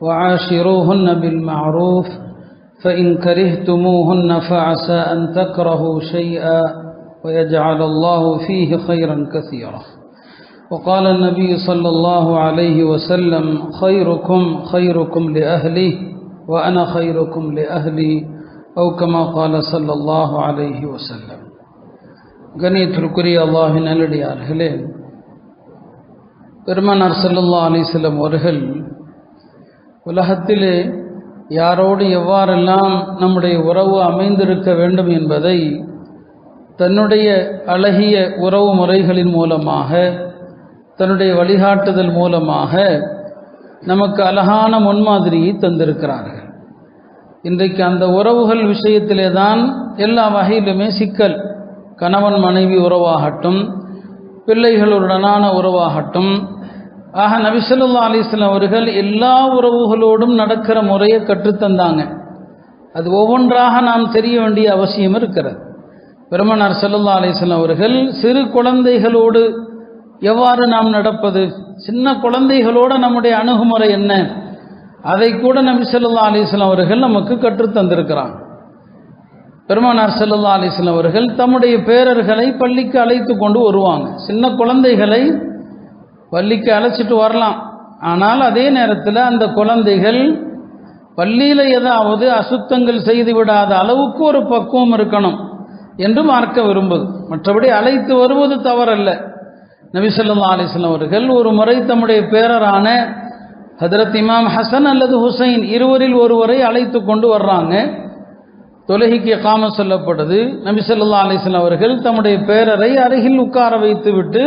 وعاشروهن بالمعروف فإن كرهتموهن فعسى أن تكرهوا شيئا ويجعل الله فيه خيرا كثيرا وقال النبي صلى الله عليه وسلم خيركم خيركم لأهله وأنا خيركم لأهلي أو كما قال صلى الله عليه وسلم கணியத்திற்குரிய அல்லாஹின் நல்லடியார்களே பெருமனார் சல்லல்லா அலிசல்லம் அவர்கள் உலகத்திலே யாரோடு எவ்வாறெல்லாம் நம்முடைய உறவு அமைந்திருக்க வேண்டும் என்பதை தன்னுடைய அழகிய உறவு முறைகளின் மூலமாக தன்னுடைய வழிகாட்டுதல் மூலமாக நமக்கு அழகான முன்மாதிரியை தந்திருக்கிறார்கள். இன்றைக்கு அந்த உறவுகள் விஷயத்திலே தான் எல்லா வகையிலுமே சிக்கல். கணவன் மனைவி உறவாகட்டும் பிள்ளைகளுடனான உறவாகட்டும் ஆக நபிசல்லா அலிஸ்லாம் அவர்கள் எல்லா உறவுகளோடும் நடக்கிற முறையை கற்றுத்தந்தாங்க. அது ஒவ்வொன்றாக நாம் தெரிய வேண்டிய அவசியம் இருக்கிறது. பெருமனார் சல்லா அலிஸ்லாம் அவர்கள் சிறு குழந்தைகளோடு எவ்வாறு நாம் நடப்பது? சின்ன குழந்தைகளோட நம்முடைய அணுகுமுறை என்ன? அதை கூட நபி சொல்லா அலிஸ்லாம் அவர்கள் நமக்கு கற்றுத்தந்திருக்கிறாங்க பெருமானார் செல்லல்லா அலிஸ்லாம் அவர்கள் தம்முடைய பேரர்களை பள்ளிக்கு அழைத்து கொண்டு வருவாங்க. சின்ன குழந்தைகளை பள்ளிக்கு அழைச்சிட்டு வரலாம். ஆனால் அதே நேரத்தில் அந்த குழந்தைகள் பள்ளியில் ஏதாவது அசுத்தங்கள் செய்து விடாத அளவுக்கு ஒரு பக்குவம் இருக்கணும் என்று மார்க்க விரும்புது. மற்றபடி அழைத்து வருவது தவறல்ல. நபிசல்லா அலிஸ்லாம் அவர்கள் ஒரு முறை தம்முடைய பேரரான ஹதரத் இமாம் ஹசன் அல்லது ஹுசைன் இருவரில் ஒருவரை அழைத்து கொண்டு வர்றாங்க. தொலகிக்கு காம சொல்லப்படுது. நபிசல்லா அலிஸ்லாம் அவர்கள் தம்முடைய பேரரை அருகில் உட்கார வைத்து விட்டு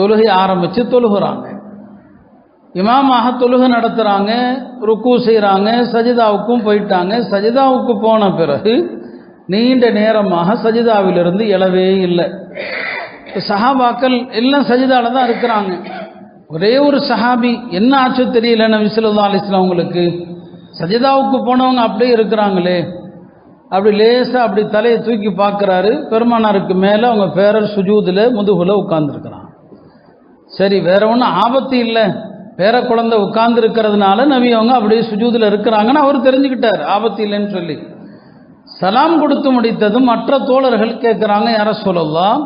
தொழுகை ஆரம்பித்து தொழுகிறாங்க. இமாமாக தொழுகை நடத்துகிறாங்க ருக்கு செய்கிறாங்க சஜிதாவுக்கும் போயிட்டாங்க. சஜிதாவுக்கு போன பிறகு நீண்ட நேரமாக சஜிதாவிலிருந்து எழவே இல்லை. சஹாபாக்கள் எல்லாம் சஜிதாவில் தான் இருக்கிறாங்க. ஒரே ஒரு சஹாபி என்ன ஆச்சு தெரியல நபி அலிஸ்லாம் அவங்களுக்கு. சஜிதாவுக்கு போனவங்க அப்படியே இருக்கிறாங்களே. அப்படி லேசாக அப்படி தலையை தூக்கி பார்க்குறாரு. பெருமானாருக்கு மேலே அவங்க பேரர் சுஜூதில் முதுகுல உட்காந்துருக்கிறாங்க சரி வேற ஒன்றும் ஆபத்து இல்லை. பேர குழந்தை உட்கார்ந்து இருக்கிறதுனால நபி அவங்க அப்படியே சுஜூதில் இருக்கிறாங்கன்னு அவர் தெரிஞ்சுக்கிட்டார். ஆபத்து இல்லைன்னு சொல்லி. சலாம் கொடுத்து முடித்ததும் மற்ற தோழர்கள் கேட்குறாங்க யார சொல்லலாம்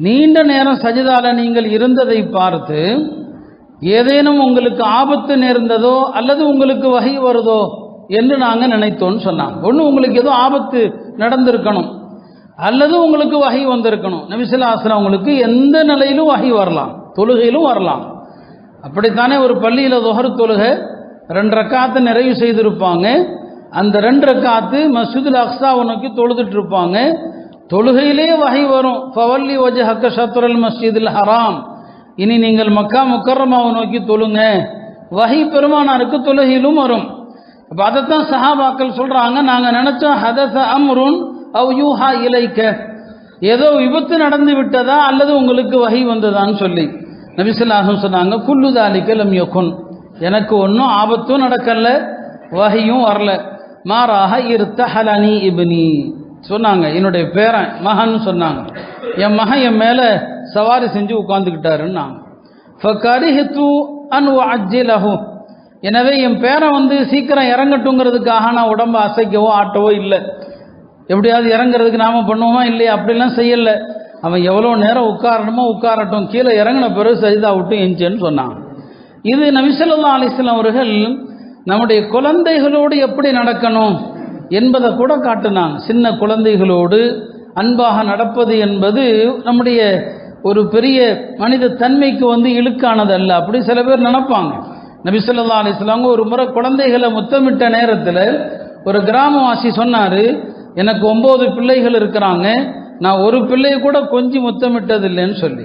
நீண்ட நேரம் சஜிதால நீங்கள் இருந்ததை பார்த்து ஏதேனும் உங்களுக்கு ஆபத்து நேர்ந்ததோ அல்லது உங்களுக்கு வகை வருதோ என்று நாங்கள் நினைத்தோன்னு சொன்னாங்க. ஒன்று உங்களுக்கு ஏதோ ஆபத்து நடந்திருக்கணும் அல்லது உங்களுக்கு வகை வந்திருக்கணும். நபிசிலா ஆசிரம் உங்களுக்கு எந்த நிலையிலும் வகை வரலாம். தொழுகையிலும் வரலாம். அப்படித்தானே ஒரு பள்ளியில் தொகர் தொழுகை ரெண்டு ரக்காத்து நிறைவு செய்திருப்பாங்க. அந்த ரெண்டு ரக்காத்து மசூதில் அக்ஸாவை நோக்கி தொழுதுட்டு இருப்பாங்க தொழுகையிலே வகை வரும். ஃபவல்லி ஒஜ ஹக்க ஷத்ரல் மஸ்ஜிதில் ஹராம். இனி நீங்கள் மக்கா முக்கரமாவை நோக்கி தொழுங்க. வகை பெருமானாருக்கு தொழுகையிலும் வரும். அப்போ அதைத்தான் சஹாபாக்கள் சொல்கிறாங்க நாங்கள் நினச்சோம் ஹதச அம்ருன் அவ் யூஹா இலைக்க. ஏதோ விபத்து நடந்து விட்டதா அல்லது உங்களுக்கு வகை வந்ததான்னு சொல்லி. நபிசுல்லாஹம் சொன்னாங்க குல்லுதாலிக்கு லம் யொக்குன் எனக்கு ஒன்றும் ஆபத்தும் நடக்கல வகையும் வரல. மாறாக இருத்த ஹலனி இபினி. சொன்னாங்க என்னுடைய பேரன் மகன் சொன்னாங்க. என் மகன் என் மேலே சவாரி செஞ்சு உட்காந்துக்கிட்டாருன்னாங்க ஃபரிஹித்து அன் அஜ்ஜிலஹு எனவே என் பேரன் வந்து சீக்கிரம் இறங்கட்டுங்கிறதுக்காக நான் உடம்பை அசைக்கவோ ஆட்டவோ இல்லை. எப்படியாவது இறங்குறதுக்கு நாம பண்ணுவோமா இல்லையா? அப்படிலாம் செய்யலை. அவன் எவ்வளோ நேரம் உட்காரணுமோ உட்காரட்டும். கீழே இறங்கின பிறகு சரிதா விட்டு எஞ்சேன்னு சொன்னான். இது நபிசல்லா அலிஸ்லாம் அவர்கள் நம்முடைய குழந்தைகளோடு எப்படி நடக்கணும் என்பதை கூட காட்டினான் சின்ன குழந்தைகளோடு அன்பாக நடப்பது என்பது நம்முடைய ஒரு பெரிய மனித தன்மைக்கு வந்து இழுக்கானது அல்ல அப்படி சில பேர் நினைப்பாங்க. நபிசல்லா அலிஸ்லாங்க ஒரு முறை குழந்தைகளை முத்தமிட்ட நேரத்தில் ஒரு கிராமவாசி சொன்னார் எனக்கு ஒம்பது பிள்ளைகள் இருக்கிறாங்க. நான் ஒரு பிள்ளையை கூட கொஞ்சி முத்தமிட்டதில்லைன்னு சொல்லி.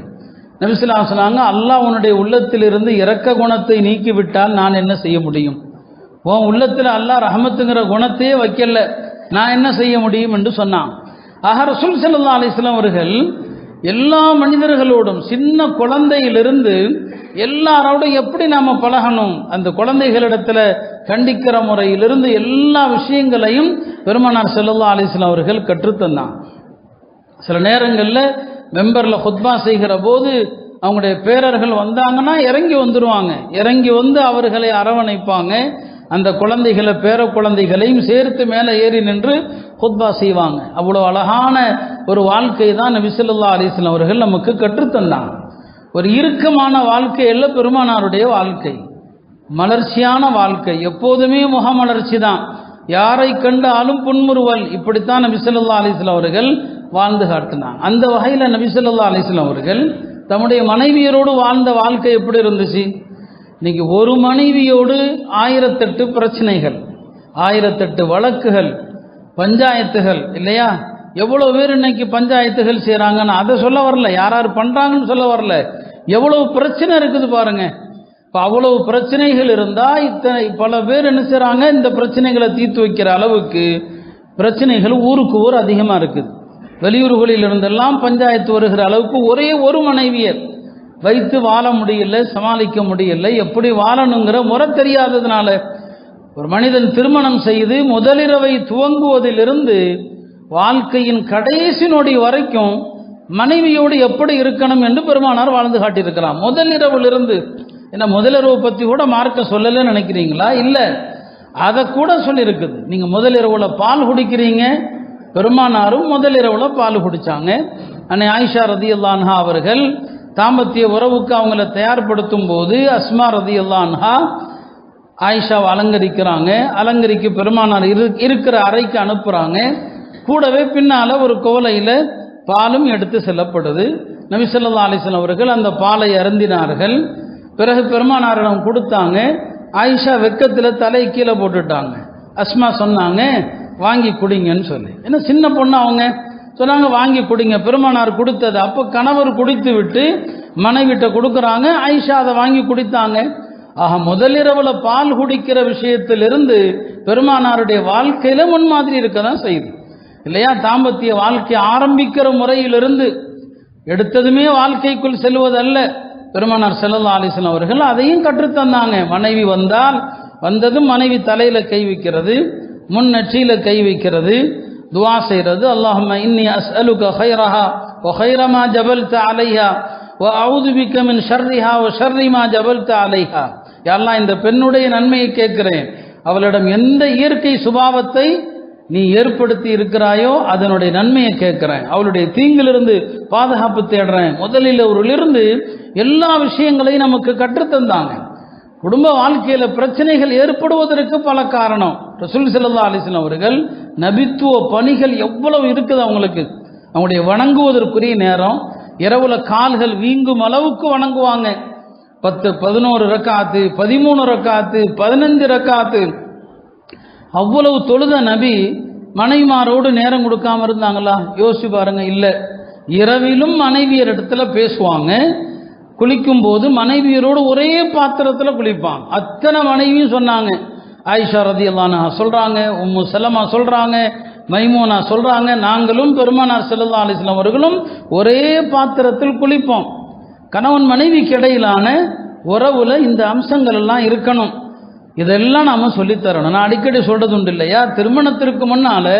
நபிசுல்லா சொன்னாங்க அல்லாஹ் உன்னுடைய உள்ளத்திலிருந்து இறக்க குணத்தை நீக்கிவிட்டால் நான் என்ன செய்ய முடியும்? உன் உள்ளத்தில் அல்லாஹ் ரஹமத்துங்கிற குணத்தையே வைக்கல. நான் என்ன செய்ய முடியும்? என்று சொன்னான். ஆக ரசூல் ஸல்லல்லாஹு அவர்கள் எல்லா மனிதர்களோடும் சின்ன குழந்தையிலிருந்து எல்லாரோடும் எப்படி நாம் பழகணும்? அந்த குழந்தைகளிடத்தில் கண்டிக்கிற முறையிலிருந்து எல்லா விஷயங்களையும் பெருமனார் செல்லல்லா அலிஸ்லாம் அவர்கள் கற்றுத்தந்தான். சில நேரங்களில் மெம்பரில் ஹுத்பா செய்கிற போது அவங்களுடைய பேரர்கள் வந்தாங்கன்னா இறங்கி வந்துடுவாங்க இறங்கி வந்து அவர்களை அரவணைப்பாங்க. அந்த குழந்தைகளை பேர குழந்தைகளையும் சேர்த்து மேலே ஏறி நின்று ஹுத்பா செய்வாங்க. அவ்வளோ அழகான ஒரு வாழ்க்கை தான் நபிசல்லா அலிஸ்லாம் அவர்கள் நமக்கு கற்றுத்தந்தாங்க ஒரு இறுக்கமான வாழ்க்கை பெருமானாருடைய வாழ்க்கை. மலர்ச்சியான வாழ்க்கை. எப்போதுமே முகமலர்ச்சி தான். யாரை கண்டாலும் புன்முறுவல். இப்படித்தான் விசலுல்லா அலிஸ்லாம் அவர்கள் வாழ்ந்து காட்டினாங்க அந்த வகையில் நபிசல்லா அலிஸ்லாம் அவர்கள் தம்முடைய மனைவியரோடு வாழ்ந்த வாழ்க்கை எப்படி இருந்துச்சு? இன்னைக்கு ஒரு மனைவியோடு ஆயிரத்தெட்டு பிரச்சனைகள் ஆயிரத்தெட்டு வழக்குகள் பஞ்சாயத்துகள் இல்லையா? எவ்வளோ பேர் இன்னைக்கு பஞ்சாயத்துகள் செய்கிறாங்கன்னு அதை சொல்ல வரல. யார் யார் பண்ணுறாங்கன்னு சொல்ல வரல. எவ்வளவு பிரச்சனை இருக்குது பாருங்க. இப்போ அவ்வளவு பிரச்சனைகள் இருந்தால் இத்தனை பல பேர் என்ன செய்கிறாங்க இந்த பிரச்சனைகளை தீர்த்து வைக்கிற அளவுக்கு பிரச்சனைகள் ஊருக்கு ஊர் அதிகமாக இருக்குது. வெளியூர்களில் இருந்தெல்லாம் பஞ்சாயத்து வருகிற அளவுக்கு ஒரே ஒரு மனைவியர் வைத்து வாழ முடியல சமாளிக்க முடியல. எப்படி வாழணுங்கிற முறை தெரியாததுனால ஒரு மனிதன் திருமணம் செய்து முதலிரவை துவங்குவதிலிருந்து வாழ்க்கையின் கடைசி நொடி வரைக்கும் மனைவியோடு எப்படி இருக்கணும் என்று பெருமானார் வாழ்ந்து காட்டியிருக்கலாம். முதலிரவிலிருந்து என்ன முதலிரவு பற்றி கூட மார்க்க சொல்லலைன்னு நினைக்கிறீங்களா? இல்லை. அதை கூட சொல்லியிருக்குது. நீங்கள் முதலிரவில் பால் குடிக்கிறீங்க பெருமானாரும் முதலிரவில் பால் குடித்தாங்க அன்னை ஆயிஷா ரதி அல்லான்ஹா அவர்கள் தாம்பத்திய உறவுக்கு அவங்கள தயார்படுத்தும் போது அஸ்மா ரதி அல்லான்ஹா ஆயிஷாவை அலங்கரிக்கிறாங்க. அலங்கரிக்க பெருமானார் இரு இருக்கிற அறைக்கு அனுப்புகிறாங்க கூடவே பின்னால் ஒரு குவலையில் பாலும் எடுத்து செல்லப்படுது. நபிசல்லா அலிஸ்லாம் அவர்கள் அந்த பாலை அருந்தினார்கள். பிறகு பெருமானாரிடம் கொடுத்தாங்க. ஆயிஷா வெக்கத்தில் தலை கீழே போட்டுட்டாங்க. அஸ்மா சொன்னாங்க வாங்கி குடிங்கன்னு சொல்லி ஏன்னா சின்ன பொண்ணு அவங்க? சொன்னாங்க வாங்கி குடிங்க. பெருமானார் கொடுத்தது. அப்போ கணவர் குடித்து விட்டு மனைவிட்ட கொடுக்குறாங்க. ஐஷா அதை வாங்கி குடித்தாங்க. ஆக முதலிரவில் பால் குடிக்கிற விஷயத்திலிருந்து பெருமானாருடைய வாழ்க்கையில முன்மாதிரி இருக்க தான் செய்யுது. இல்லையா? தாம்பத்திய வாழ்க்கை ஆரம்பிக்கிற முறையிலிருந்து எடுத்ததுமே வாழ்க்கைக்குள் செல்வதல்ல. பெருமானார் செல்லல்லா அலிஸ்லாம் அவர்கள் அதையும் கற்றுத்தந்தாங்க. மனைவி வந்தால் வந்ததும் மனைவி தலையில கை வைக்கிறது. முன் நெற்றியில கை வைக்கிறது துவா செய்கிறது. அல்லாஹம் இன்னி அஸ்அலுக ஹைரஹா வ ஹைரமா ஜபல்த அலைஹா ஒ அவுது பிக்க மின் ஷர்ரிஹா ஓ ஷர்ரிமா ஜபல்த அலைஹா. யாரெல்லாம் இந்த பெண்ணுடைய நன்மையை கேட்கிறேன். அவளிடம் எந்த இயற்கை சுபாவத்தை நீ ஏற்படுத்தி இருக்கிறாயோ அதனுடைய நன்மையை கேட்கிறேன். அவளுடைய தீங்கிலிருந்து பாதுகாப்பு தேடுறேன். முதலில் அவரிலிருந்து எல்லா விஷயங்களையும் நமக்கு கற்றுத்தந்தாங்க. குடும்ப வாழ்க்கையில் பிரச்சனைகள் ஏற்படுவதற்கு பல காரணம். ரசூல் செல்லா அலிஸ்லாம் அவர்கள் நபித்துவ பணிகள் எவ்வளவு இருக்குது அவங்களுக்கு? அவங்களுடைய வணங்குவதற்குரிய நேரம் இரவுல கால்கள் வீங்கும் அளவுக்கு வணங்குவாங்க. பத்து பதினோரு ரக்காத்து பதிமூணு ரக்காத்து பதினஞ்சு ரக்காத்து. அவ்வளவு தொழுத நபி மனைவிமாரோடு நேரம் கொடுக்காம இருந்தாங்களா? யோசிச்சு பாருங்க இல்லை. இரவிலும் மனைவியர் இடத்துல பேசுவாங்க. குளிக்கும் போது மனைவியரோடு ஒரே பாத்திரத்தில் குளிப்பான் அத்தனை மனைவியும் சொன்னாங்க. ஆயிஷா ரதி அல்லானா சொல்கிறாங்க உம்மு செல்லமா சொல்கிறாங்க மைமோனா சொல்கிறாங்க நாங்களும் பெருமானார் செல்லல்லா அலிஸ்லாம் அவர்களும் ஒரே பாத்திரத்தில் குளிப்போம். கணவன் மனைவிக்கு இடையிலான உறவில் இந்த அம்சங்கள் எல்லாம் இருக்கணும். இதெல்லாம் நாம் சொல்லித்தரணும். நான் அடிக்கடி சொல்கிறது உண்டு இல்லையா? திருமணத்திற்கு முன்னால்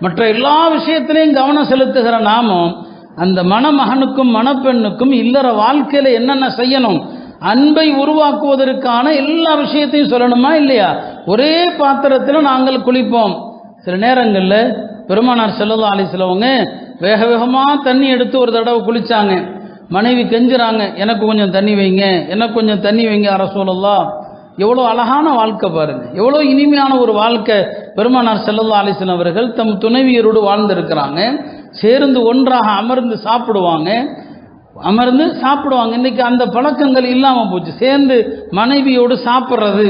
மற்ற எல்லா விஷயத்திலையும் கவனம் செலுத்துகிற நாமும் அந்த மணமகனுக்கும் மணப்பெண்ணுக்கும் இல்லற வாழ்க்கையில் என்னென்ன செய்யணும்? அன்பை உருவாக்குவதற்கான எல்லா விஷயத்தையும் சொல்லணுமா இல்லையா? ஒரே பாத்திரத்தில் நாங்கள் குளிப்போம். சில நேரங்களில் பெருமானார் செல்லல்லா அலிஸ்லவங்க வேக வேகமாக தண்ணி எடுத்து ஒரு தடவை குளிச்சாங்க. மனைவி கெஞ்சுறாங்க எனக்கு கொஞ்சம் தண்ணி வைங்க எனக்கு கொஞ்சம் தண்ணி வைங்க அரசூலல்லா எவ்வளோ அழகான வாழ்க்கை பாருங்க. எவ்வளோ இனிமையான ஒரு வாழ்க்கை பெருமானார் செல்லல்லா அலிஸ்லாம் அவர்கள் தம் துணைவியரோடு வாழ்ந்திருக்கிறாங்க. சேர்ந்து ஒன்றாக அமர்ந்து சாப்பிடுவாங்க. அமர்ந்து சாப்பிடுவாங்க. இன்னைக்கு அந்த பழக்கங்கள் இல்லாமல் போச்சு. சேர்ந்து மனைவியோடு சாப்பிட்றது.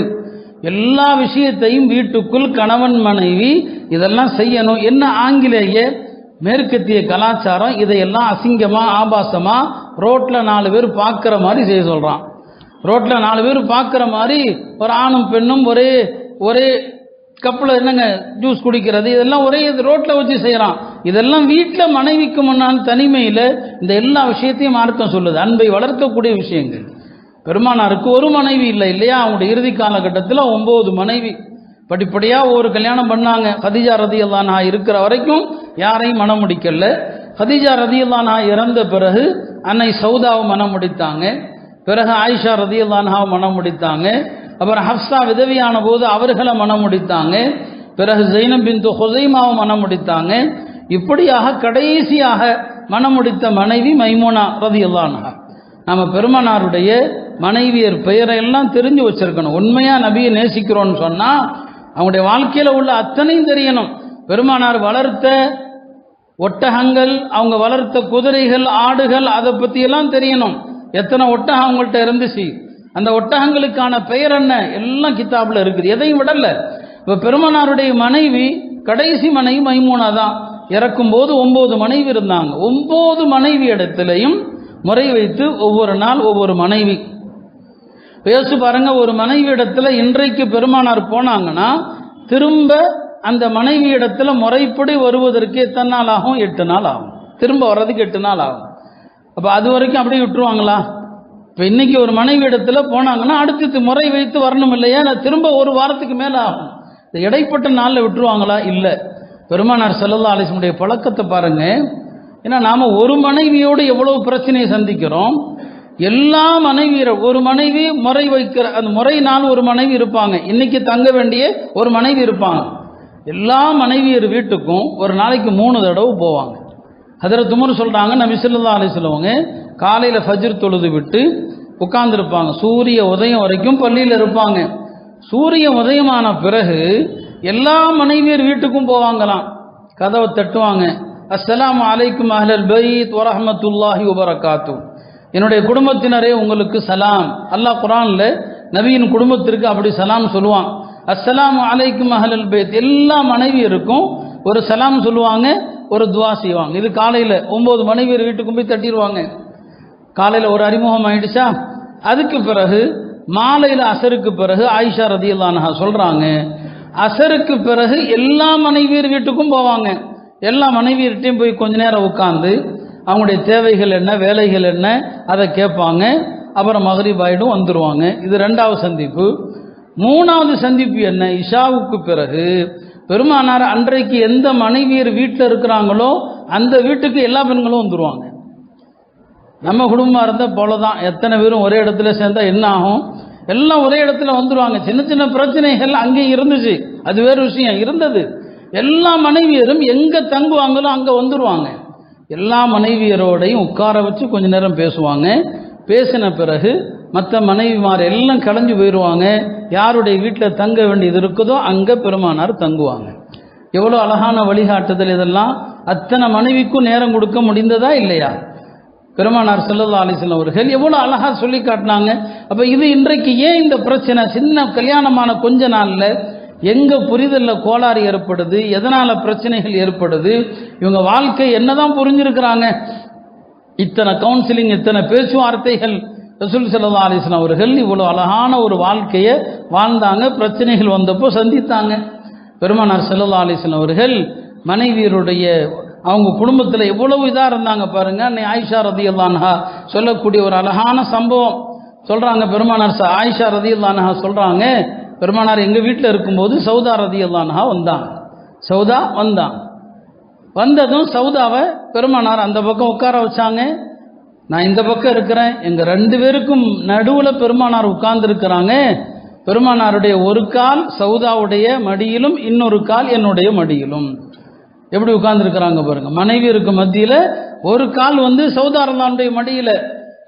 எல்லா விஷயத்தையும் வீட்டுக்குள் கணவன் மனைவி இதெல்லாம் செய்யணும். என்ன ஆங்கிலேய மேற்கத்திய கலாச்சாரம்? இதையெல்லாம் அசிங்கமாக ஆபாசமாக ரோட்டில் நாலு பேர் பார்க்குற மாதிரி செய்ய சொல்கிறான் ரோட்டில் நாலு பேர் பார்க்குற மாதிரி ஒரு ஆணும் பெண்ணும் ஒரே ஒரே கப்பில் என்னங்க ஜூஸ் குடிக்கிறது? இதெல்லாம் ஒரே இது ரோட்டில் வச்சு செய்கிறான் இதெல்லாம் வீட்டில் மனைவிக்கு முன்னால் தனிமையில் இந்த எல்லா விஷயத்தையும் மார்க்கம் சொல்லுது. அன்பை வளர்க்கக்கூடிய விஷயங்கள். பெருமானாருக்கு ஒரு மனைவி இல்லை இல்லையா? அவங்களுடைய இறுதி காலகட்டத்தில் ஒம்பது மனைவி. படிப்படியாக ஒரு கல்யாணம் பண்ணாங்க. ஹதிஜா ரதியல்லானா இருக்கிற வரைக்கும் யாரையும் மனம் முடிக்கல ஹதிஜா ரதியல்லானா இறந்த பிறகு அன்னை சௌதாவை மனம் முடித்தாங்க பிறகு ஆயிஷா ரதியல்லானாவை மனம் முடித்தாங்க அப்புறம் ஹப்சா விதவியான போது அவர்களை மனம் முடித்தாங்க பிறகு ஜெயினம் பிந்து ஹொசைமாவை மனம் முடித்தாங்க இப்படியாக கடைசியாக மனம் முடித்த மனைவி மைமோனா ரதியல்லானா நம்ம பெருமனாருடைய மனைவியர் பெயரை எல்லாம் தெரிஞ்சு வச்சிருக்கணும். உண்மையா நபியை நேசிக்கிறோன்னு சொன்னா அவங்களுடைய வாழ்க்கையில உள்ள அத்தனையும் தெரியணும். பெருமானார் வளர்த்த ஒட்டகங்கள் அவங்க வளர்த்த குதிரைகள் ஆடுகள் அதை பற்றியெல்லாம் தெரியணும். எத்தனை ஒட்டகம் அவங்கள்ட்ட இருந்துச்சு? அந்த ஒட்டகங்களுக்கான பெயர் என்ன? எல்லாம் கித்தாப்பில் இருக்குது. எதையும் விடல. இப்போ பெருமனாருடைய மனைவி கடைசி மனைவி மைமூனா தான் இறக்கும் போது ஒன்பது மனைவி இருந்தாங்க. ஒன்பது மனைவி இடத்துலையும் முறை வைத்து ஒவ்வொரு நாள் ஒவ்வொரு மனைவி. பேசு பாருங்க ஒரு மனைவி இடத்துல இன்றைக்கு பெருமானார் போனாங்கன்னா திரும்ப அந்த மனைவி இடத்துல முறைப்படி வருவதற்கு எத்தனை நாள் ஆகும்? எட்டு நாள் ஆகும். திரும்ப வர்றதுக்கு எட்டு நாள் ஆகும். அப்போ அது வரைக்கும் அப்படியே விட்டுருவாங்களா? இப்போ இன்னைக்கு ஒரு மனைவி இடத்துல போனாங்கன்னா அடுத்து முறை வைத்து வரணும் இல்லையா? திரும்ப ஒரு வாரத்துக்கு மேலே ஆகும். இந்த இடைப்பட்ட நாளில் விட்டுருவாங்களா? இல்லை. பெருமானார் செல்லல்லா அலிசனுடைய பழக்கத்தை பாருங்கள் ஏன்னா நாம் ஒரு மனைவியோடு எவ்வளோ பிரச்சனையை சந்திக்கிறோம்? எல்லா மனைவியர் ஒரு மனைவி முறை வைக்கிற அந்த முறையினால் ஒரு மனைவி இருப்பாங்க. இன்னைக்கு தங்க வேண்டிய ஒரு மனைவி இருப்பாங்க. எல்லா மனைவியர் வீட்டுக்கும் ஒரு நாளைக்கு மூணு தடவை போவாங்க. அதில் துமர் சொல்கிறாங்க நம்ம சொல்லா அலி சொல்லுவாங்க காலையில் ஃபஜ்ர் தொழுது விட்டு உட்கார்ந்துருப்பாங்க. சூரிய உதயம் வரைக்கும் பள்ளியில் இருப்பாங்க. சூரிய உதயமான பிறகு எல்லா மனைவியர் வீட்டுக்கும் போவாங்களாம். கதவை தட்டுவாங்க. அஸ்ஸலாமு அலைக்கும் அஹ்லல் பைத் வரஹமத்துல்லாஹி வபரகாத்து. என்னுடைய குடும்பத்தினரே உங்களுக்கு சலாம். அல்லாஹ் குரான்ல நபியின் குடும்பத்திற்கு அப்படி சலாம் சொல்லுவான். அஸ்ஸலாமு அலைக்கும் அஹ்லல் பைத். எல்லா மனைவியருக்கும் ஒரு சலாம் சொல்லுவாங்க ஒரு துவா செய்வாங்க. இது காலையில் ஒம்பது மனைவியர் வீட்டுக்கு போய் தட்டிடுவாங்க. காலையில் ஒரு அறிமுகம் ஆயிடுச்சா? அதுக்கு பிறகு மாலையில் அசருக்கு பிறகு ஆயிஷா ரதியல்லானஹா சொல்கிறாங்க அசருக்கு பிறகு எல்லா மனைவியர் வீட்டுக்கும் போவாங்க. எல்லா மனைவியர்கிட்டையும் போய் கொஞ்ச நேரம் உட்காந்து அவங்களுடைய தேவைகள் என்ன வேலைகள் என்ன அதை கேட்பாங்க. அப்புறம் மகரிபாயிடும் வந்துடுவாங்க இது ரெண்டாவது சந்திப்பு. மூணாவது சந்திப்பு என்ன? இஷாவுக்கு பிறகு. பெருமானார் அன்றைக்கு எந்த மனைவியர் வீட்டில் இருக்கிறாங்களோ அந்த வீட்டுக்கு எல்லா பெண்களும் வந்துடுவாங்க நம்ம குடும்பமாக இருந்தால் போல தான் எத்தனை பேரும் ஒரே இடத்துல சேர்ந்தா என்ன ஆகும்? எல்லாம் ஒரே இடத்துல வந்துடுவாங்க சின்ன சின்ன பிரச்சனைகள் அங்கே இருந்துச்சு. அது வேறு விஷயம். இருந்தது. எல்லா மனைவியரும் எங்கே தங்குவாங்களோ அங்கே வந்துடுவாங்க எல்லா மனைவியரோடையும் உட்கார வச்சு கொஞ்ச நேரம் பேசுவாங்க. பேசின பிறகு மற்ற மனைவிமார் எல்லாம் கலைஞ்சு போயிடுவாங்க யாருடைய வீட்டில் தங்க வேண்டியது இருக்குதோ அங்கே பெருமானார் தங்குவாங்க. எவ்வளோ அழகான வழிகாட்டுதல் இதெல்லாம். அத்தனை மனைவிக்கும் நேரம் கொடுக்க முடிந்ததா இல்லையா? பெருமானார் செல்லல்லா அலிஸ்லாம் அவர்கள் எவ்வளோ அழகாக சொல்லி காட்டினாங்க. அப்போ இது இன்றைக்கு ஏன் இந்த பிரச்சனை? சின்ன கல்யாணமான கொஞ்ச நாளில் எங்கே புரிதலில் கோளாறு ஏற்படுது எதனால் பிரச்சனைகள் ஏற்படுது இவங்க வாழ்க்கை என்னதான் புரிஞ்சிருக்கிறாங்க? இத்தனை கவுன்சிலிங் இத்தனை பேச்சுவார்த்தைகள் ரசூல் சல்லா அலிஸ்லாம் அவர்கள் இவ்வளோ அழகான ஒரு வாழ்க்கையை வாழ்ந்தாங்க பிரச்சனைகள் வந்தப்போ சந்தித்தாங்க. பெருமானார் செல்லல்லா அலிஸ்லாம் அவர்கள் மனைவியருடைய அவங்க குடும்பத்தில் எவ்வளவு இதாக இருந்தாங்க பாருங்க அன்னை ஆயிஷா ரதி சொல்லக்கூடிய ஒரு அழகான சம்பவம். சொல்கிறாங்க பெருமானார் ஆயிஷா ரதி சொல்கிறாங்க பெருமானார் எங்கள் வீட்டில் இருக்கும்போது சௌதா ரதி அல்லான்ஹா வந்தான். சௌதா வந்தான். வந்ததும் சௌதாவை பெருமானார் அந்த பக்கம் உட்கார வச்சாங்க. நான் இந்த பக்கம் இருக்கிறேன். எங்கள் ரெண்டு பேருக்கும் நடுவில் பெருமானார் உட்கார்ந்துருக்கிறாங்க. பெருமானாருடைய ஒரு கால் சௌதாவுடைய மடியிலும் இன்னொரு கால் என்னுடைய மடியிலும். எப்படி உட்கார்ந்துருக்கிறாங்க பாருங்க. மனைவி இருக்கு மத்தியில் ஒரு கால் வந்து சௌதாரதானுடைய மடியில்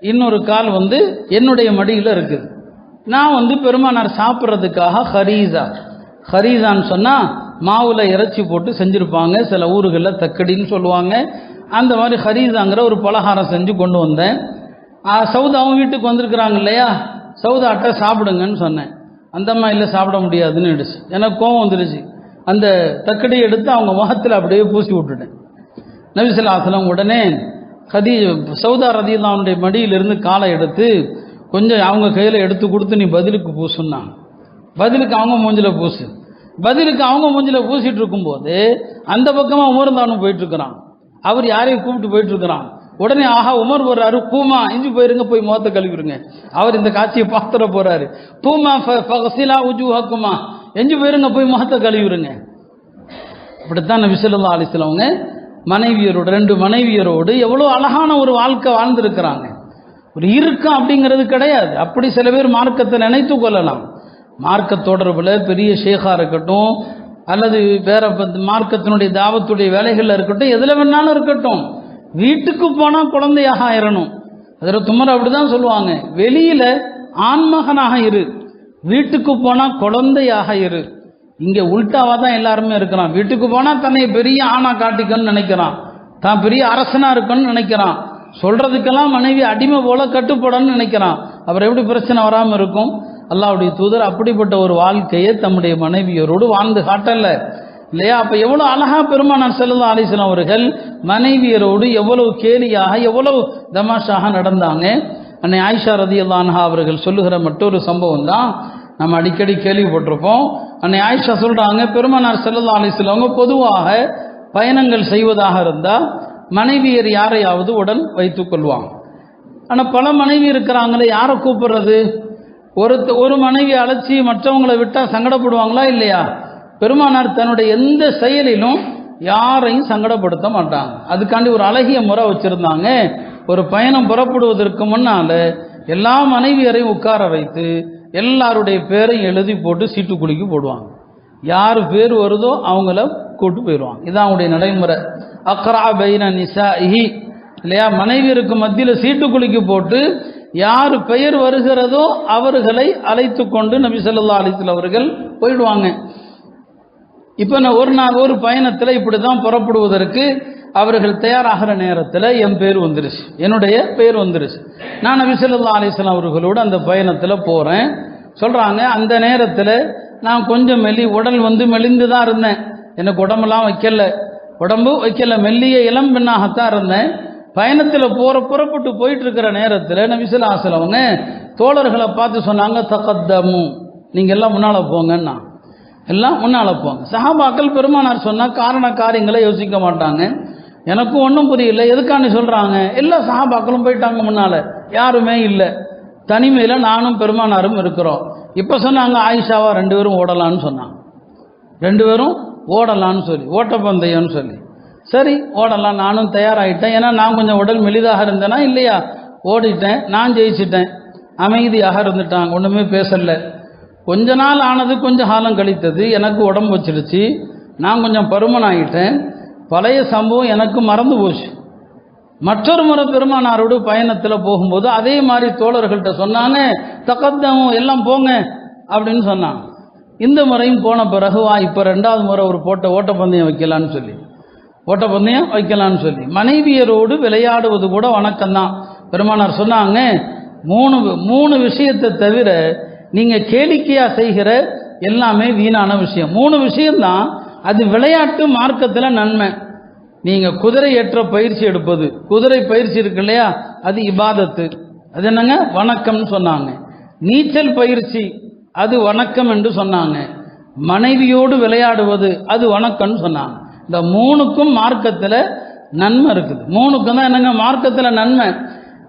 இன்னொரு கால் வந்து என்னுடைய மடியில் இருக்குது. நான் வந்து பெருமானார் சாப்பிட்றதுக்காக ஹரீஸா ஹரீஸான்னு சொன்னால் மாவில் இறைச்சி போட்டு செஞ்சுருப்பாங்க சில ஊர்களில் தக்கடின்னு சொல்லுவாங்க. அந்த மாதிரி ஹரீஸாங்கிற ஒரு பலகாரம் செஞ்சு கொண்டு வந்தேன். சவுதாவும் வீட்டுக்கு வந்திருக்கிறாங்க இல்லையா? சவுதாட்ட சாப்பிடுங்கன்னு சொன்னேன். அந்த அம்மா இல்லை சாப்பிட முடியாதுன்னு எடுச்சு எனக்கு கோவம் வந்துடுச்சு. அந்த தக்கடி எடுத்து அவங்க முகத்தில் அப்படியே பூசி விட்டுட்டேன். நவிசலாசலம் உடனே ஹதி சவுதா ரதியுல்லாவுடைய மடியிலிருந்து காலை எடுத்து கொஞ்சம் அவங்க கையில் எடுத்து கொடுத்து நீ பதிலுக்கு பூசுன்னாங்க பதிலுக்கு அவங்க மூஞ்சில பூசு. பதிலுக்கு அவங்க மூஞ்சில் பூசிட்டு இருக்கும்போது அந்த பக்கமாக உமர்ந்தானும் போயிட்டுருக்கிறான் அவர் யாரையும் கூப்பிட்டு போயிட்டுருக்கிறான் உடனே ஆஹா உமர் வர்றாரு பூமா இஞ்சி போயிருங்க போய் முகத்தை கழுவிடுங்க. அவர் இந்த காட்சியை பார்த்துட போகிறாரு பூமா ஃபசிலா உஜூஹக்குமா எஞ்சி போயிருங்க போய் முகத்தை கழுவிடுங்க. இப்படித்தான் நபி ஸல்லல்லாஹு அவங்க மனைவியரோடு ரெண்டு மனைவியரோடு எவ்வளோ அழகான ஒரு வாழ்க்கை வாழ்ந்திருக்கிறாங்க. ஒரு இறுக்கம் அப்படிங்கிறது கிடையாது. அப்படி சில பேர் மார்க்கத்தை நினைத்து கொள்ளலாம். மார்க்க தொடர்பில் பெரிய ஷேகா இருக்கட்டும் அல்லது வேற மார்க்கத்தினுடைய தாவத்துடைய வேலைகளில் இருக்கட்டும் எதில் வேணாலும் இருக்கட்டும். வீட்டுக்கு போனால் குழந்தையாக ஆயிரணும். அதில் துமர் அப்படிதான் சொல்லுவாங்க. வெளியில ஆண்மகனாக இரு. வீட்டுக்கு போனால் குழந்தையாக இரு. இங்கே உல்ட்டாவாக தான் எல்லாருமே இருக்கிறான். வீட்டுக்கு போனால் தன்னை பெரிய ஆணா காட்டிக்கணும்னு நினைக்கிறான். தான் பெரிய அரசனாக இருக்கணும்னு நினைக்கிறான். சொல்றதுக்கெல்லாம் மனைவி அடிமை போல கட்டுப்படணும்னு நினைக்கிறான். அப்புறம் எப்படி பிரச்சனை வராமல் இருக்கும்? அல்லாவுடைய தூதர் அப்படிப்பட்ட ஒரு வாழ்க்கையை தம்முடைய மனைவியரோடு வாழ்ந்து காட்டல. இல்லையா? அப்ப எவ்வளவு அழகா பெருமானார் செல்லா அலிஸ்லாம் அவர்கள் மனைவியரோடு எவ்வளவு கேலியாக எவ்வளவு தமாஷாக நடந்தாங்க. அன்னை ஆயிஷா ரதி அல்லான்ஹா அவர்கள் சொல்லுகிற மற்றொரு சம்பவம் தான். நம்ம அடிக்கடி கேள்விப்பட்டிருப்போம். அன்னை ஆயிஷா சொல்றாங்க பெருமானார் செல்லல்லா அவங்க பொதுவாக பயணங்கள் செய்வதாக இருந்தால் மனைவியர் யாரையாவது உடன் வைத்துக் கொள்வாங்க ஆனால் பல மனைவி இருக்கிறாங்களே யாரை கூப்பிடுறது? ஒரு ஒரு மனைவி அழைச்சி மற்றவங்களை விட்டால் சங்கடப்படுவாங்களா இல்லையா? பெருமானார் தன்னுடைய எந்த செயலிலும் யாரையும் சங்கடப்படுத்த மாட்டாங்க. அதுக்காண்டி ஒரு அழகிய முறை வச்சுருந்தாங்க. ஒரு பயணம் புறப்படுவதற்கு முன்னால் எல்லா மனைவியரையும் உட்கார வைத்து எல்லாருடைய பேரையும் எழுதி போட்டு சீட்டு போடுவாங்க. யார் பேர் வருதோ அவங்கள கூட்டு போயிடுவாங்க இதான் அவங்களுடைய நடைமுறை. அக்ரா பைன நிசாஇஹி. இல்லையா? மனைவியருக்கு மத்தியில் சீட்டு குலுக்கி போட்டு யார் பெயர் வருகிறதோ அவர்களை அழைத்து கொண்டு நபி சொல்லா அலைஹி அவர்கள் போயிடுவாங்க. இப்போ நான் ஒரு நாள் ஒரு பயணத்தில் இப்படி தான் புறப்படுவதற்கு அவர்கள் தயாராகிற நேரத்தில் என் பேர் வந்துருச்சு. என்னுடைய பேர் வந்துருச்சு. நான் நபி ஸல்லல்லாஹு அலைஹி அவர்களோடு அந்த பயணத்தில் போகிறேன் சொல்கிறாங்க அந்த நேரத்தில் நான் கொஞ்சம் மெலி உடல் வந்து மெலிந்து தான் இருந்தேன். எனக்கு உடம்பெல்லாம் வைக்கல. உடம்பு வைக்கல. மெல்லிய இளம் பெண்ணாகத்தான் இருந்தேன். பயணத்தில் போகிற புறப்பட்டு போயிட்டு இருக்கிற நேரத்தில் நபிசுல்லாசல் அவங்க தோழர்களை பார்த்து சொன்னாங்க தகத்தமு. நீங்கள் எல்லாம் முன்னால் போங்கன்னா எல்லாம் முன்னால் போங்க. சஹாபாக்கள் பெருமானார் சொன்னால் காரண காரியங்களை யோசிக்க மாட்டாங்க. எனக்கும் ஒன்றும் புரியல. எதுக்காண்டி சொல்கிறாங்க எல்லா சஹாபாக்களும் போயிட்டாங்க முன்னால். யாருமே இல்லை. தனிமையில் நானும் பெருமானாரும் இருக்கிறோம். இப்போ சொன்னாங்க ஆயிஷாவா ரெண்டு பேரும் ஓடலான்னு சொன்னாங்க. ரெண்டு பேரும் ஓடலான்னு சொல்லி ஓட்டப்பந்தயம்னு சொல்லி. சரி ஓடலாம் நானும் தயாராகிட்டேன் ஏன்னா நான் கொஞ்சம் உடல் மெலிதாக இருந்தேனா இல்லையா? ஓடிட்டேன் நான் ஜெயிச்சிட்டேன். அமைதியாக இருந்துட்டாங்க ஒன்றுமே பேசல. கொஞ்ச நாள் ஆனது கொஞ்சம் காலம் கழித்தது எனக்கு உடம்பு வச்சிருச்சு நான் கொஞ்சம் பருமனாகிட்டேன் பழைய சம்பவம் எனக்கு மறந்து போச்சு. மற்றொரு முறை பெருமானாரோடு பயணத்தில் போகும்போது அதே மாதிரி தோழர்கள்ட்ட சொன்னாங்க தக்கத்தம் எல்லாம் போங்க அப்படின்னு சொன்னாங்க. இந்த முறையும் போன பிறகு வா இப்போ ரெண்டாவது முறை ஒரு போட்ட ஓட்டப்பந்தயம் வைக்கலான்னு சொல்லி. ஓட்டப்பந்தயம் வைக்கலான்னு சொல்லி. மனைவியரோடு விளையாடுவது கூட வணக்கம்தான் பெருமானார் சொன்னாங்க மூணு மூணு விஷயத்தை தவிர நீங்கள் கேளிக்கையாக செய்கிற எல்லாமே வீணான விஷயம். மூணு விஷயம்தான் அது விளையாட்டு மார்க்கத்தில் நன்மை. நீங்கள் குதிரை ஏற்ற பயிற்சி எடுப்பது. குதிரை பயிற்சி இருக்கு இல்லையா? அது இபாதத்து. அது என்னங்க? வணக்கம்னு சொன்னாங்க. நீச்சல் பயிற்சி அது வணக்கம் என்று சொன்னாங்க. மனைவியோடு விளையாடுவது அது வணக்கம்னு சொன்னாங்க. இந்த மூணுக்கும் மார்க்கத்தில் நன்மை இருக்குது. மூணுக்கும் தான் என்னங்க? மார்க்கத்தில் நன்மை.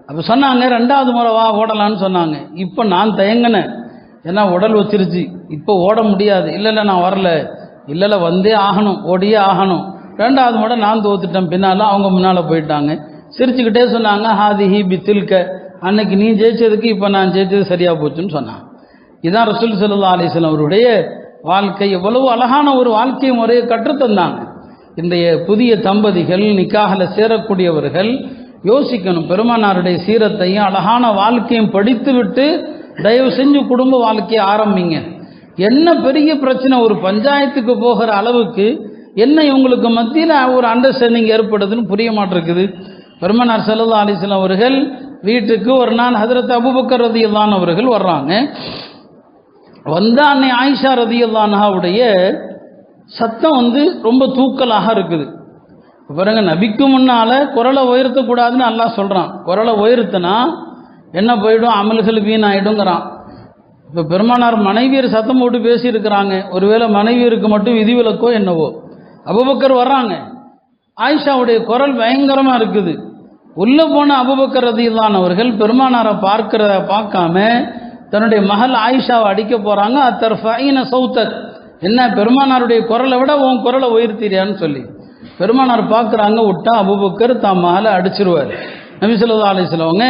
அப்போ சொன்னாங்க ரெண்டாவது முறை வா ஓடலான்னு சொன்னாங்க. இப்போ நான் தயங்கினேன். ஏன்னா உடல் வச்சிருச்சு இப்போ ஓட முடியாது. இல்லை இல்லை நான் வரல. இல்லை இல்லை வந்தே ஆகணும். ஓடியே ஆகணும். ரெண்டாவது முறை நான் தோத்துட்டேன். பின்னால் அவங்க முன்னால் போயிட்டாங்க. சிரிச்சுக்கிட்டே சொன்னாங்க ஹாதி ஹி பித்தில்க. அன்னைக்கு நீ ஜெயிச்சதுக்கு இப்போ நான் ஜெயிச்சது சரியாக போச்சுன்னு சொன்னாங்க. இதுதான் ரசூல் சல்லா அலிஸ்லாம் அவருடைய வாழ்க்கை. எவ்வளவு அழகான ஒரு வாழ்க்கை முறையை கற்றுத்தந்தாங்க இன்றைய புதிய தம்பதிகள் நிக்காகில் சேரக்கூடியவர்கள் யோசிக்கணும். பெருமானாருடைய சீரத்தையும் அழகான வாழ்க்கையும் படித்துவிட்டு தயவு செஞ்சு குடும்ப வாழ்க்கையை ஆரம்பிங்க. என்ன பெரிய பிரச்சனை ஒரு பஞ்சாயத்துக்கு போகிற அளவுக்கு என்ன இவங்களுக்கு மத்தியில் ஒரு அண்டர்ஸ்டாண்டிங் ஏற்படுதுன்னு புரிய மாட்டிருக்குது பெருமனார் செல்லல்லா அலிஸ்லாம் அவர்கள் வீட்டுக்கு ஒரு நாள் ஹதரத் அபுபக்கர் ரதியல்லான் அவர்கள் வர்றாங்க. வந்த அன்னை ஆயிஷா ரதியல்லான்ஹாவுடைய சத்தம் வந்து ரொம்ப தூக்கலாக இருக்குது. பாருங்க நபிக்கு முன்னால குரலை உயர்த்தக்கூடாதுன்னு நல்லா சொல்றான். குரலை உயர்த்தினா என்ன போயிடும்? அமல்கள் வீணாயிடுங்கிறான். இப்போ பெருமானார் மனைவியர் சத்தம் போட்டு பேசியிருக்கிறாங்க. ஒருவேளை மனைவியருக்கு மட்டும் விதிவிலக்கோ என்னவோ. அபுபக்கர் வர்றாங்க. ஆயிஷாவுடைய குரல் பயங்கரமாக இருக்குது. உள்ளே போன அபுபக்கர் ரதியில்லானவர்கள் பெருமானாரை பார்க்கிறத பார்க்காம தன்னுடைய மகள் ஆயிஷாவை அடிக்க போகிறாங்க அத்தர் ஃபைன சௌத்தர் என்ன பெருமானாருடைய குரலை விட உன் குரலை உயர்த்திறியான்னு சொல்லி. பெருமானார் பார்க்குறாங்க விட்டா அபுபக்கர் தான் மகளை அடிச்சிருவார். நபி சொல்லா அலிஸ்லவங்க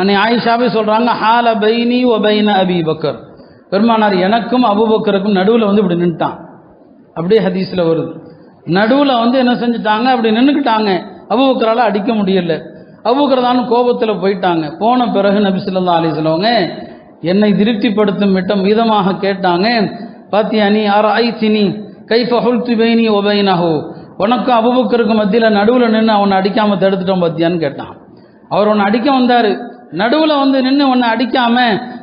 அன்னை ஆயிஷாவே சொல்கிறாங்க ஹால பைனி ஒ பைன அபி பக்கர் பெருமானார் எனக்கும் அபுபக்கருக்கும் நடுவில் வந்து இப்படி நின்ட்டான். அப்படியே ஹதீஸில் வருது. நடுவில் வந்து என்ன செஞ்சுட்டாங்க அப்படி நின்றுக்கிட்டாங்க அபுபக்கரால் அடிக்க முடியல. அபுபக்கர் தான் கோபத்தில் போயிட்டாங்க. போன பிறகு நபிசுல்லா அலிஸ்லவங்க என்னை திருப்திப்படுத்தும் விட்டம் மீதமாக கேட்டாங்க. பாத்தியா நீ ஆர் ஐ தினி கைஃப ஹுல்து பைனி ஒபைனஹோ உனக்கும் அபுபக்கருக்கும் மத்தியில் நடுவில் நின்று அவனை அடிக்காமல் தடுத்துட்டோம் பாத்தியான்னு கேட்டான். அவர் உன்னை அடிக்க வந்தார். நடுவில் வந்து நின்று உன்னை அடிக்காம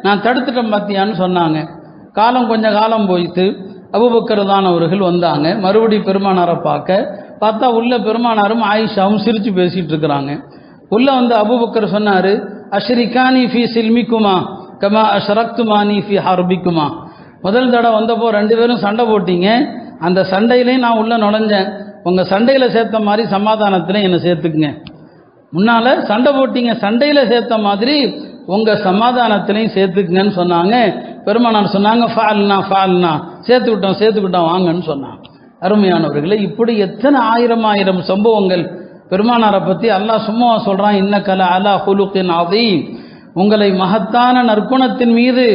நான் தடுத்துட்டேன் பாத்தியான்னு சொன்னாங்க. காலம் கொஞ்சம் காலம் போயிட்டு அபுபக்கர் தான் அவர்கள் வந்தாங்க. மறுபடி பெருமானாரை பார்க்க. பார்த்தா உள்ள பெருமானாரும் ஆயிஷாவும் சிரித்து பேசிகிட்டு இருக்கிறாங்க. உள்ளே வந்து அபுபக்கர் சொன்னார் அஷ்ரிகானி ஃபி சில்மிக்குமா கமா அஷ்ரக்துமானி ஃபி ஹர்பிக்குமா. முதல் தடவை வந்தப்போ ரெண்டு பேரும் சண்டை போட்டீங்க. அந்த சண்டையிலையும் நான் உள்ளே நுழைஞ்சேன். உங்கள் சண்டையில் சேர்த்த மாதிரி சமாதானத்தில் என்னை சேர்த்துக்குங்க. முன்னால் சண்டை போட்டீங்க சண்டையில் சேர்த்த மாதிரி உங்கள் சமாதானத்திலையும் சேர்த்துக்குங்கன்னு சொன்னாங்க. பெருமானார் சொன்னாங்க ஃபால்னா ஃபால்னா. சேர்த்துக்கிட்டோம் சேர்த்துக்கிட்டோம் வாங்கன்னு சொன்னாங்க. அருமையானவர்களே இப்படி எத்தனை ஆயிரம் ஆயிரம் சம்பவங்கள் பெருமானாரை பற்றி அல்லாஹ் சும்மா சொல்கிறான் இன்னக்கல அலா ஹுலுக்கின் அதீம் உங்களை மகத்தான நற்குணத்தின் மீது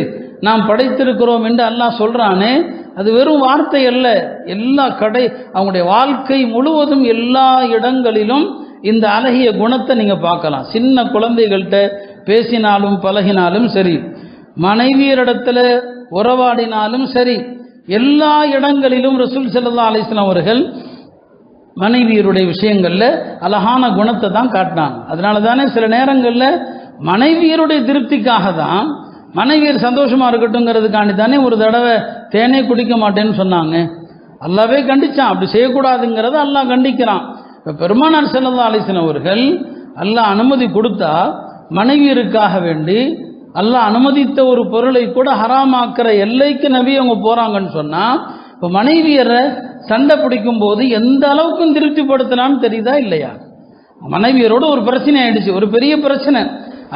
நாம் படைத்திருக்கிறோம் என்று அல்லாஹ் சொல்கிறானே அது வெறும் வார்த்தை அல்ல. எல்லா கடை அவங்களுடைய வாழ்க்கை முழுவதும் எல்லா இடங்களிலும் இந்த அழகிய குணத்தை நீங்கள் பார்க்கலாம். சின்ன குழந்தைகள்கிட்ட பேசினாலும் பழகினாலும் சரி மனைவியரிடத்துல உறவாடினாலும் சரி எல்லா இடங்களிலும் ரசூல் செல்லா அலிஸ்லாம் அவர்கள் மனைவியருடைய விஷயங்களில் அழகான குணத்தை தான் காட்டினாங்க. அதனால தானே சில நேரங்களில் மனைவியருடைய திருப்திக்காக தான் மனைவியர் சந்தோஷமாக இருக்கட்டுங்கிறதுக்காண்டி தானே ஒரு தடவை தேனே குடிக்க மாட்டேன்னு சொன்னாங்க. அல்லாவே கண்டிச்சான். அப்படி செய்யக்கூடாதுங்கிறத அல்லாஹ் கண்டிக்கிறான். இப்போ பெருமானார் செல்லல்லா அலிசன் அவர்கள் அல்லாஹ் அனுமதி கொடுத்தா மனைவியருக்காக வேண்டி அல்லாஹ் அனுமதித்த ஒரு பொருளை கூட ஹராமாக்குற எல்லைக்கு நபி அவங்க போகிறாங்கன்னு சொன்னால் இப்போ மனைவியரை சண்டை பிடிக்கும் போது எந்த அளவுக்கும் திருப்திப்படுத்தலாம்னு தெரியுதா இல்லையா? மனைவியரோட ஒரு பிரச்சனை ஆயிடுச்சு. ஒரு பெரிய பிரச்சனை.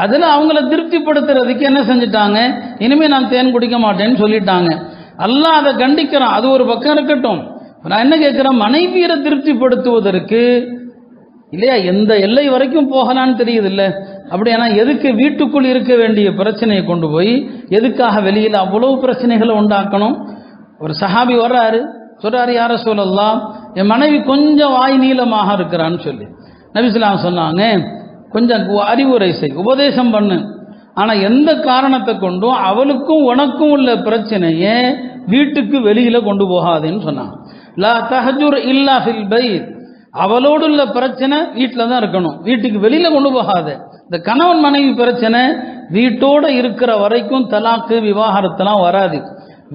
அதில் அவங்கள திருப்திப்படுத்துறதுக்கு என்ன செஞ்சுட்டாங்க? இனிமேல் நான் தேன் குடிக்க மாட்டேன்னு சொல்லிட்டாங்க. அல்லாஹ் அதை கண்டிக்கிறான். அது ஒரு பக்கம் இருக்கட்டும். நான் என்ன கேட்குறேன்? மனைவியரை திருப்திப்படுத்துவதற்கு இல்லையா எந்த எல்லை வரைக்கும் போகலான்னு தெரியுது இல்லை ஆனால் எதுக்கு வீட்டுக்குள் இருக்க வேண்டிய பிரச்சனையை கொண்டு போய் எதுக்காக வெளியில் அவ்வளவு பிரச்சனைகளை உண்டாக்கணும்? ஒரு சஹாபி வர்றாரு. சொல்றாரு யார சொல்லலாம் என் மனைவி கொஞ்சம் வாய் நீளமாக இருக்கிறான்னு சொல்லி. நபிசுலாம் சொன்னாங்க கொஞ்சம் அறிவுரை செய் உபதேசம் பண்ணு. ஆனால் எந்த காரணத்தை கொண்டும் அவளுக்கும் உனக்கும் உள்ள பிரச்சனையை வீட்டுக்கு வெளியில் கொண்டு போகாதுன்னு சொன்னான். லா தஹஜூர் இல்லா ஃபில் பைத். அவளோடு உள்ள பிரச்சனை வீட்டில் தான் இருக்கணும். வீட்டுக்கு வெளியில் கொண்டு போகாது. இந்த கணவன் மனைவி பிரச்சனை வீட்டோட இருக்கிற வரைக்கும் தலாக்கு விவாகரத்தெல்லாம் வராது.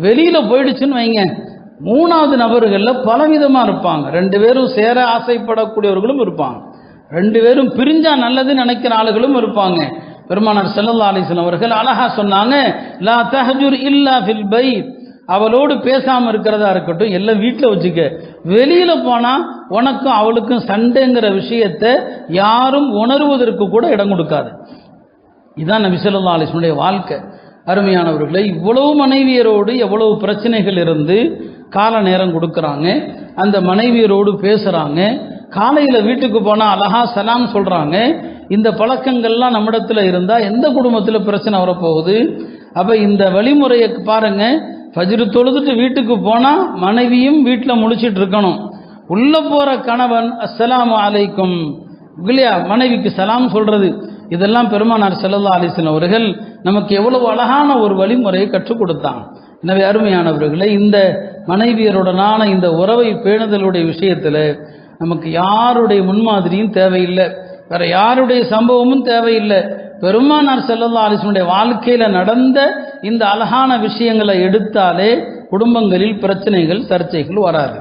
வெளியில் போயிடுச்சுன்னு வைங்க. மூணாவது நபர்களில் பலவிதமாக இருப்பாங்க. ரெண்டு பேரும் சேர ஆசைப்படக்கூடியவர்களும் இருப்பாங்க. ரெண்டு பேரும் பிரிஞ்சா நல்லதுன்னு நினைக்கிற ஆளுகளும் இருப்பாங்க. பெருமானார் செல்லல்லா அலிஸ்லாம் அவர்கள் அழகா சொன்னாங்க லா தஹஜுர் இல்லா ஃபில் பை அவளோடு பேசாமல் இருக்கிறதா இருக்கட்டும் எல்லாம் வீட்டில் வச்சுக்க. வெளியில் போனால் உனக்கும் அவளுக்கும் சண்டைங்கிற விஷயத்தை யாரும் உணர்வதற்கு கூட இடம் கொடுக்காது. இதுதான் நபி சொல்லா அலிஸ்னுடைய வாழ்க்கை. அருமையானவர்களை இவ்வளவு மனைவியரோடு எவ்வளவு பிரச்சனைகள் இருந்து கால நேரம் கொடுக்குறாங்க அந்த மனைவியரோடு பேசுகிறாங்க காலையில் வீட்டுக்கு போனால் அழகா சலாம் சொல்கிறாங்க இந்த பழக்கங்கள்லாம் நம்மிடத்தில் இருந்தால் எந்த குடும்பத்தில் பிரச்சனை வரப்போகுது? அப்போ இந்த வழிமுறையை பாருங்கள் ஃபஜ்ரு தொழுதுட்டு வீட்டுக்கு போனால் மனைவியும் வீட்டில் முழிச்சிட்டு இருக்கணும். உள்ளே போகிற கணவன் அஸ்லாம் அலைக்கும். இல்லையா? மனைவிக்கு சலாம் சொல்கிறது இதெல்லாம் பெருமானார் செல்லல்லா அலிசன் அவர்கள் நமக்கு எவ்வளவு அழகான ஒரு வழிமுறையை கற்றுக் கொடுத்தான். எனவே அருமையானவர்களே இந்த மனைவியருடனான இந்த உறவை பேணுதலுடைய விஷயத்தில் நமக்கு யாருடைய முன்மாதிரியும் தேவையில்லை. வேற யாருடைய சம்பவமும் தேவையில்லை. பெருமானார் செல்லல்லா அலிஸ்வனுடைய வாழ்க்கையில் நடந்த இந்த அழகான விஷயங்களை எடுத்தாலே குடும்பங்களில் பிரச்சனைகள் சர்ச்சைகள் வராது.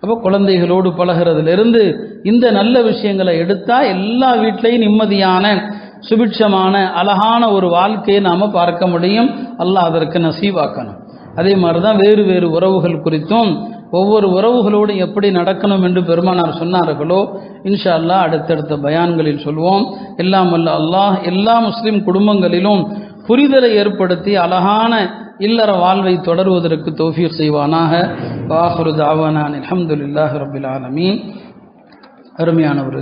அப்போ குழந்தைகளோடு பழகிறதுலேருந்து இந்த நல்ல விஷயங்களை எடுத்தால் எல்லா வீட்லேயும் நிம்மதியான சுபிட்சமான அழகான ஒரு வாழ்க்கையை நாம் பார்க்க முடியும். அல்லாஹ் அதற்கு நசீவாக்கணும். அதே மாதிரி தான் வேறு வேறு உறவுகள் குறித்தும் ஒவ்வொரு உறவுகளோடு எப்படி நடக்கணும் என்று பெருமானார் சொன்னார்களோ இன்ஷா அல்லாஹ் அடுத்தடுத்த பயான்களில் சொல்வோம். எல்லாம் அல்ல அல்லாஹ் எல்லா முஸ்லீம் குடும்பங்களிலும் புரிதலை ஏற்படுத்தி அழகான இல்லற வாழ்வை தொடருவதற்கு தோஃபீர் செய்வானாக. வாஹுரு தாவானான் அலமதுல்லாஹ் ரபில் ஆலமீன். அருமையானவர்